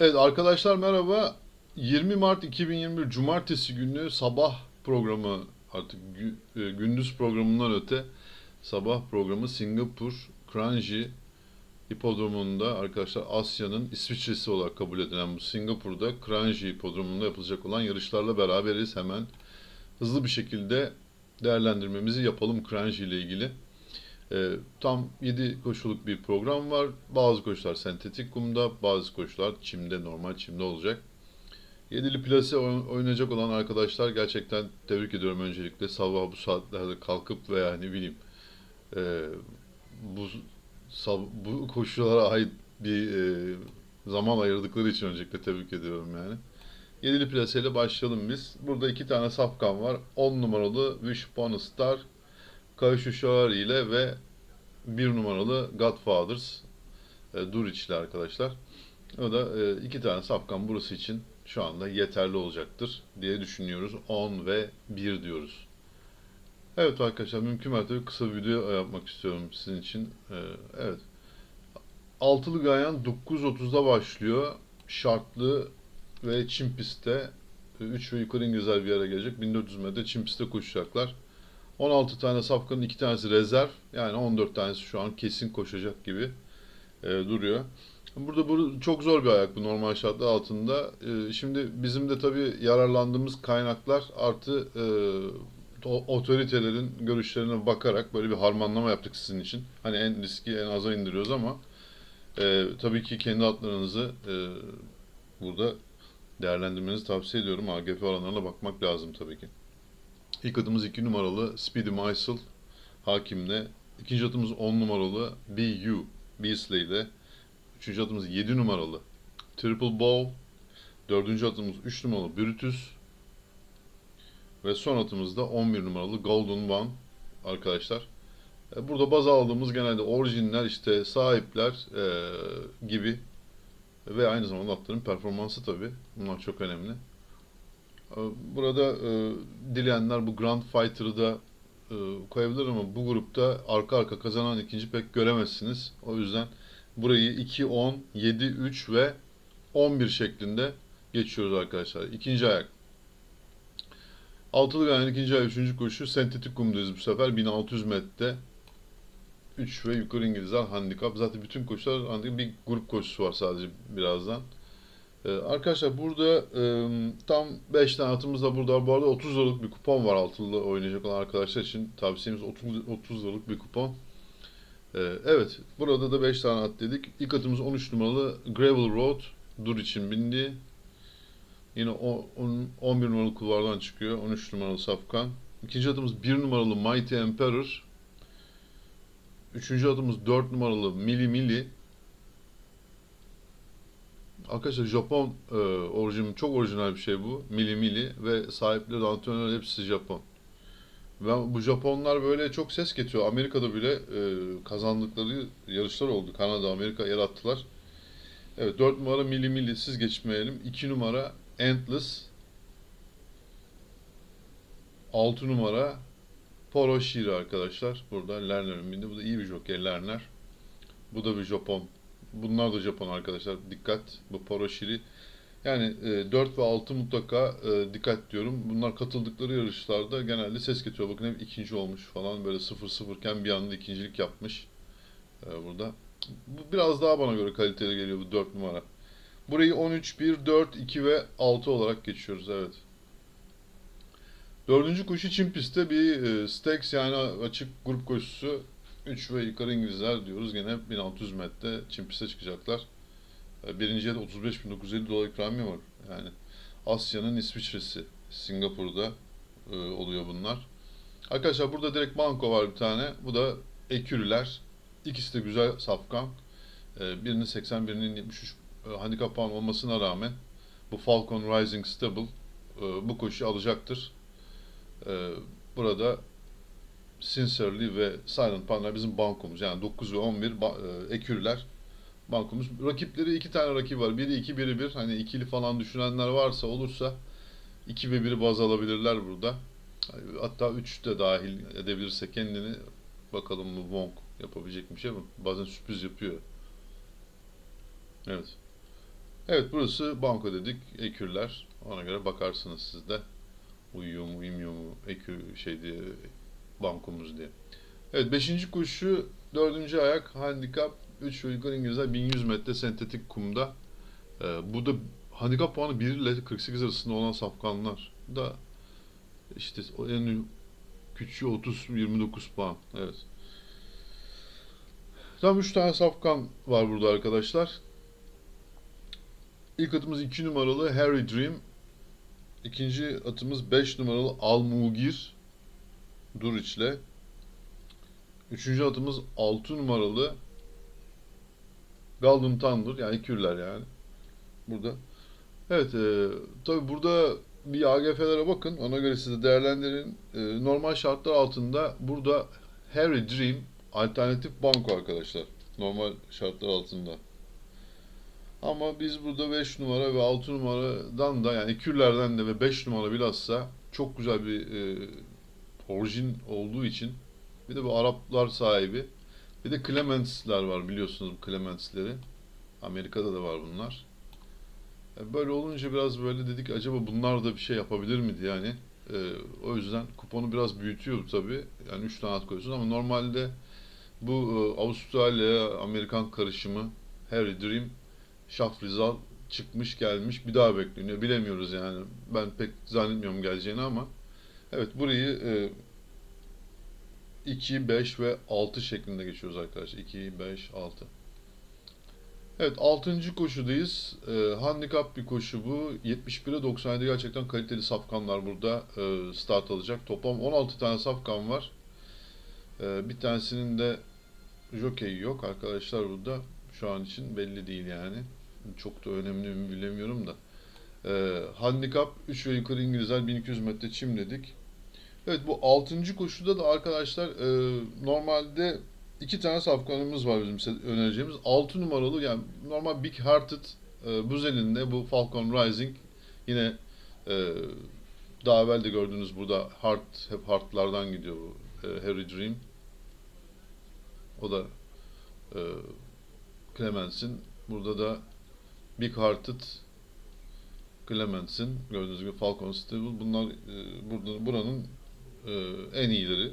Evet arkadaşlar merhaba. 20 Mart 2021 Cumartesi günü sabah programı artık e, gündüz programından öte sabah programı Singapur Kranji Hipodromu'nda arkadaşlar Asya'nın İsviçre'si olarak kabul edilen bu Singapur'da Kranji Hipodromu'nda yapılacak olan yarışlarla beraberiz. Hemen hızlı bir şekilde değerlendirmemizi yapalım Kranji ile ilgili. Ee, tam 7 koşuluk bir program var. Bazı koşular sentetik kumda, bazı koşular çimde, normal çimde olacak. Yedili plase oyn- oynayacak olan arkadaşlar gerçekten tebrik ediyorum öncelikle. Sabah bu saatlerde kalkıp veya ne bileyim e, bu sab- bu koşulara ait bir e, zaman ayırdıkları için öncelikle tebrik ediyorum yani. Yedili plaseyle başlayalım biz. Burada iki tane safkan var. 10 numaralı Wishbone Star, Kayışuşar ile ve bir numaralı Godfathers e, Duriç'li arkadaşlar. O da e, iki tane safkan burası için şu anda yeterli olacaktır diye düşünüyoruz. 10 ve 1 diyoruz. Evet arkadaşlar mümkün mertebe kısa bir video yapmak istiyorum sizin için. E, evet. Altılı Gayan 9.30'da başlıyor. Şartlı ve çim pistte 3 ve yukarı İngilizler bir araya gelecek. 1400 metre çim pistte koşacaklar. 16 tane safkanın 2 tanesi rezerv. Yani 14 tanesi şu an kesin koşacak gibi e, duruyor. Burada bu çok zor bir ayak bu normal şartlar altında. E, şimdi bizim de tabii yararlandığımız kaynaklar artı e, otoritelerin görüşlerine bakarak böyle bir harmanlama yaptık sizin için. Hani en riski en aza indiriyoruz ama e, tabii ki kendi atlarınızı e, burada değerlendirmenizi tavsiye ediyorum. AGF oranlarına bakmak lazım tabii ki. İlk atımız 2 numaralı Speedy Mysel Hakim'le. İkinci atımız 10 numaralı BU Beasley ile. Üçüncü atımız 7 numaralı Triple Ball. Dördüncü atımız 3 numaralı Brutus. Ve son atımız da 11 numaralı Golden One arkadaşlar. E, Burada baz aldığımız genelde orijinler işte sahipler e, gibi ve aynı zamanda atların performansı tabii. Bunlar çok önemli. E, Burada e, dileyenler bu Grand Fighter'ı da e, koyabilir ama bu grupta arka arka kazanan ikinci pek göremezsiniz. O yüzden burayı 2, 10, 7, 3 ve 11 şeklinde geçiyoruz arkadaşlar. İkinci ayak. Altılı gayenin ikinci ayak, üçüncü koşu. Sentetik kumdayız bu sefer. 1600 metre. 3 ve yukarı İngilizler handikap. Zaten bütün koşular handikap. Bir grup koşusu var sadece birazdan. Ee, arkadaşlar burada e, tam 5 tane atımız da burada. Bu arada 30 liralık bir kupon var altılı oynayacak olan arkadaşlar için. Tavsiyemiz 30, 30 liralık bir kupon. Ee, evet, burada da 5 tane at dedik. İlk atımız 13 numaralı Gravel Road. Dur için bindi. Yine o, on- 11 numaralı kulvardan çıkıyor. 13 numaralı Safkan. İkinci atımız 1 numaralı Mighty Emperor. Üçüncü atımız 4 numaralı Mili Mili. Arkadaşlar Japon e, orijin çok orijinal bir şey bu. Mili Mili ve sahipleri, antrenörler hepsi Japon. Ve bu Japonlar böyle çok ses getiriyor. Amerika'da bile e, kazandıkları yarışlar oldu. Kanada, Amerika yer attılar. Evet 4 numara Mili Mili siz geçmeyelim. 2 numara Endless. 6 numara Poro Shiri arkadaşlar. Burada Lerner'in bindi. Bu da iyi bir jockey Lerner. Bu da bir Japon. Bunlar da Japon arkadaşlar. Dikkat. Bu Poro Shiri. Yani e, 4 ve 6 mutlaka e, dikkat diyorum. Bunlar katıldıkları yarışlarda genelde ses getiriyor. Bakın hep ikinci olmuş falan. Böyle 0-0 iken bir anda ikincilik yapmış. E, burada. Bu biraz daha bana göre kaliteli geliyor bu 4 numara. Burayı 13, 1, 4, 2 ve 6 olarak geçiyoruz. Evet. Dördüncü koşu çim pistte bir e, Stakes yani açık grup koşusu. 3 ve yukarı İngilizler diyoruz. Gene 1600 metre piste çıkacaklar. Birinciye de 35.950 dolar ikramiye var. Yani Asya'nın İsviçre'si. Singapur'da e, oluyor bunlar. Arkadaşlar burada direkt banko var bir tane. Bu da ekürüler. İkisi de güzel safkan. E, birinin 80, birinin 73 e, handikap puan olmasına rağmen bu Falcon Rising Stable e, bu koşu alacaktır. E, burada Sincerely ve Silent Panda bizim bankomuz. Yani 9 ve 11 ba- e, bankomuz. Rakipleri iki tane rakip var. Biri 2, biri 1. Hani ikili falan düşünenler varsa olursa 2 ve 1'i baz alabilirler burada. Hatta 3 de dahil edebilirse kendini bakalım bu Wong yapabilecek bir şey mi? Bazen sürpriz yapıyor. Evet. Evet burası banko dedik. Ekürler. Ona göre bakarsınız siz de. Uyuyor mu uyumuyor mu ekür şey diye bankomuz diye. Evet beşinci koşu dördüncü ayak handikap 3 ve yukarı İngilizler 1100 metre sentetik kumda. Ee, bu da handikap puanı 1 ile 48 arasında olan safkanlar da işte en küçüğü 30 29 puan. Evet. Tam 3 tane safkan var burada arkadaşlar. İlk atımız 2 numaralı Harry Dream. İkinci atımız 5 numaralı Almugir Duriç'le. Üçüncü atımız 6 numaralı Golden Thunder yani kürler yani. Burada. Evet e, tabi burada bir AGF'lere bakın ona göre siz de değerlendirin. E, normal şartlar altında burada Harry Dream alternatif banko arkadaşlar. Normal şartlar altında. Ama biz burada 5 numara ve 6 numaradan da yani kürlerden de ve 5 numara bilhassa çok güzel bir e, orijin olduğu için bir de bu Araplar sahibi bir de Clements'ler var biliyorsunuz bu. Amerika'da da var bunlar. E, Böyle olunca biraz böyle dedik acaba bunlar da bir şey yapabilir mi diye yani. E, o yüzden kuponu biraz büyütüyor tabii. Yani 3 tane at koyuyorsun ama normalde bu e, Avustralya Amerikan karışımı Harry Dream Şafrizal çıkmış gelmiş bir daha bekleniyor. Bilemiyoruz yani. Ben pek zannetmiyorum geleceğini ama evet burayı e, 2, 5 ve 6 şeklinde geçiyoruz arkadaşlar. 2, 5, 6. Evet 6. koşudayız. E, handikap bir koşu bu. 71'e 97 gerçekten kaliteli safkanlar burada e, start alacak. Toplam 16 tane safkan var. E, bir tanesinin de jockey yok arkadaşlar burada. Şu an için belli değil yani. Çok da önemli mi bilemiyorum da. E, handikap 3 ve yukarı İngilizler 1200 metre çim dedik. Evet bu 6. koşuda da arkadaşlar e, normalde iki tane safkanımız var bizim size önereceğimiz. 6 numaralı yani normal Big Hearted e, Buzel'in bu Falcon Rising yine e, daha evvel de gördüğünüz burada Heart hep Heart'lardan gidiyor bu e, Harry Dream. O da e, Clements'in. Burada da Big Hearted Clements'in gördüğünüz gibi Falcon Stable. Bunlar e, burada buranın en iyileri.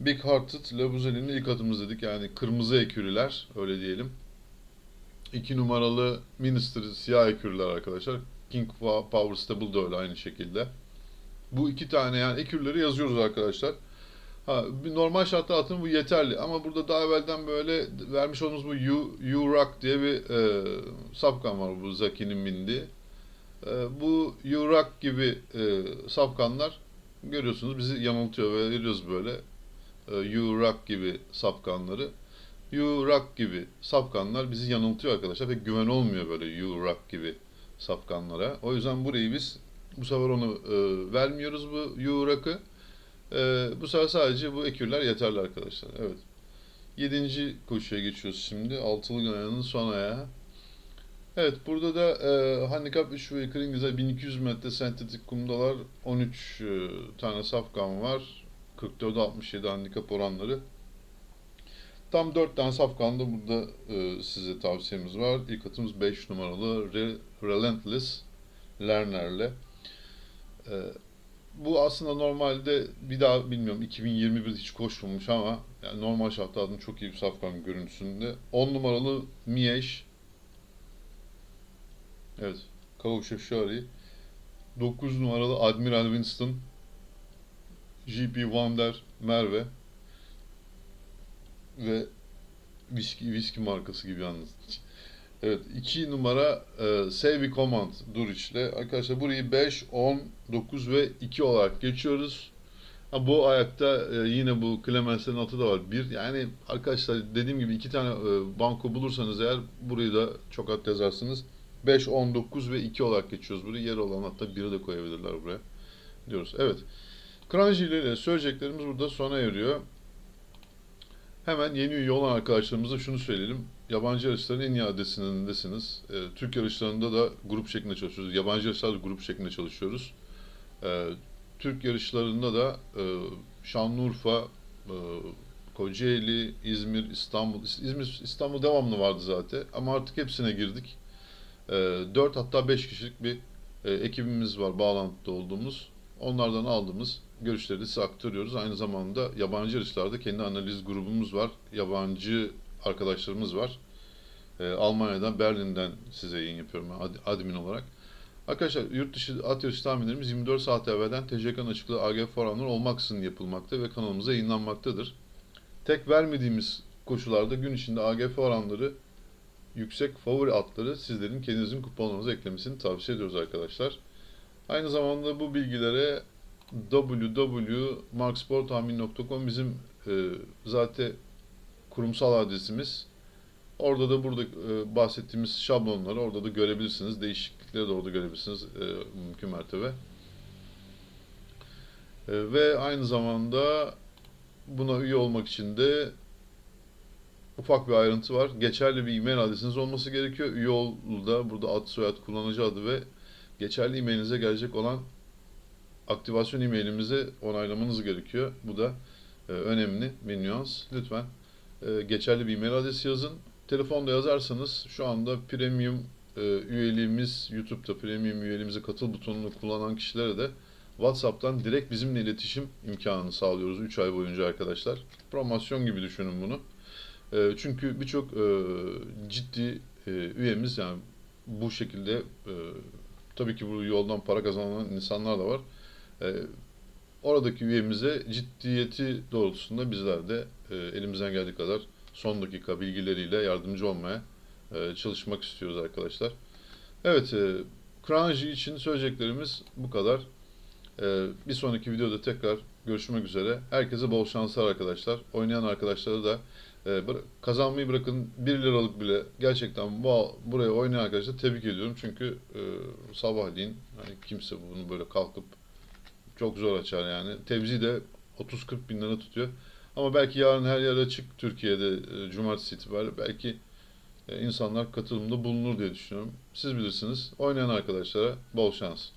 Big Hearted Labuzelli'nin ilk atımız dedik. Yani kırmızı ekürüler öyle diyelim. İki numaralı Minister siyah ekürüler arkadaşlar. King Power Stable da öyle aynı şekilde. Bu iki tane yani ekürleri yazıyoruz arkadaşlar. Ha, normal şartlar altında bu yeterli ama burada daha evvelden böyle vermiş olduğumuz bu U-Rock diye bir e, sapkan var bu Zaki'nin bindiği. E, bu U-Rock gibi e, sapkanlar görüyorsunuz bizi yanıltıyor ve veriyoruz böyle e, U-Rock gibi sapkanları. U-Rock gibi sapkanlar bizi yanıltıyor arkadaşlar ve güven olmuyor böyle U-Rock gibi sapkanlara. O yüzden burayı biz bu sefer onu e, vermiyoruz bu U-Rock'ı. Ee, bu sefer sadece bu ekürler yeterli arkadaşlar. Evet. Yedinci koşuya geçiyoruz şimdi. Altılı ganyanın son ayağı. Evet burada da e, handikap 3 ve yukarı İngilizler 1200 metre sentetik kumdalar 13 e, tane safkan var. 44'e 67 handikap oranları. Tam 4 tane safkan da burada e, size tavsiyemiz var. İlk atımız 5 numaralı Re Relentless Lerner'le. E, bu aslında normalde bir daha bilmiyorum 2021 hiç koşmamış ama yani normal şartlarda çok iyi bir safkan görüntüsünde. 10 numaralı Miyeş. Evet. Kavuşa Şari. 9 numaralı Admiral Winston. GP Wander Merve. Ve viski, viski markası gibi yalnız. Evet 2 numara e, Save Command Duriç'le. Arkadaşlar burayı 5, 10, 9 ve 2 olarak geçiyoruz. Ha, bu ayakta e, yine bu Clemens'in atı da var. Bir yani arkadaşlar dediğim gibi iki tane e, banko bulursanız eğer burayı da çok at yazarsınız. 5, 10, 9 ve 2 olarak geçiyoruz burayı. Yer olan hatta 1'i de koyabilirler buraya. Diyoruz. Evet. Kranji ile söyleyeceklerimiz burada sona eriyor. Hemen yeni üye olan arkadaşlarımıza şunu söyleyelim. Yabancı yarışların en iyi adresindesiniz. E, Türk yarışlarında da grup şeklinde çalışıyoruz. Yabancı yarışlarda grup şeklinde çalışıyoruz. E, Türk yarışlarında da e, Şanlıurfa, e, Kocaeli, İzmir, İstanbul. İzmir, İstanbul devamlı vardı zaten ama artık hepsine girdik. E, 4 hatta 5 kişilik bir e, ekibimiz var bağlantıda olduğumuz. Onlardan aldığımız görüşleri de size aktarıyoruz. Aynı zamanda yabancı yarışlarda kendi analiz grubumuz var. Yabancı arkadaşlarımız var. E, Almanya'dan, Berlin'den size yayın yapıyorum ben ad- admin olarak. Arkadaşlar yurt dışı at yarışı tahminlerimiz 24 saat evvelden TCK'nın açıkladığı AGF foranları olmaksızın yapılmakta ve kanalımıza yayınlanmaktadır. Tek vermediğimiz koşularda gün içinde AGF oranları yüksek favori atları sizlerin kendinizin kuponlarınıza eklemesini tavsiye ediyoruz arkadaşlar. Aynı zamanda bu bilgilere www.marksportahmin.com bizim e, zaten kurumsal adresimiz. Orada da burada e, bahsettiğimiz şablonları orada da görebilirsiniz. Değişiklikleri de orada görebilirsiniz e, mümkün mertebe. E, ve aynı zamanda buna üye olmak için de ufak bir ayrıntı var. Geçerli bir e-mail adresiniz olması gerekiyor. Üye da burada ad soyad kullanıcı adı ve geçerli e-mailinize gelecek olan aktivasyon e-mailimizi onaylamanız gerekiyor. Bu da e, önemli bir nüans. Lütfen e, geçerli bir e-mail adresi yazın. Telefonda yazarsanız şu anda premium e, üyeliğimiz YouTube'da premium üyeliğimize katıl butonunu kullanan kişilere de WhatsApp'tan direkt bizimle iletişim imkanını sağlıyoruz 3 ay boyunca arkadaşlar. Promosyon gibi düşünün bunu. E, çünkü birçok e, ciddi e, üyemiz yani bu şekilde e, tabii ki bu yoldan para kazanan insanlar da var. E, oradaki üyemize ciddiyeti doğrultusunda bizler de e, elimizden geldiği kadar son dakika bilgileriyle yardımcı olmaya e, çalışmak istiyoruz arkadaşlar. Evet, e, Kranji için söyleyeceklerimiz bu kadar. E, bir sonraki videoda tekrar görüşmek üzere. Herkese bol şanslar arkadaşlar. Oynayan arkadaşlara da e, bıra- kazanmayı bırakın 1 liralık bile gerçekten bu buraya oynayan arkadaşlar tebrik ediyorum. Çünkü e, sabahleyin hani kimse bunu böyle kalkıp çok zor açar yani. Tevzi de 30-40 bin lira tutuyor. Ama belki yarın her yer açık Türkiye'de e, cumartesi itibariyle belki e, insanlar katılımda bulunur diye düşünüyorum. Siz bilirsiniz. Oynayan arkadaşlara bol şans.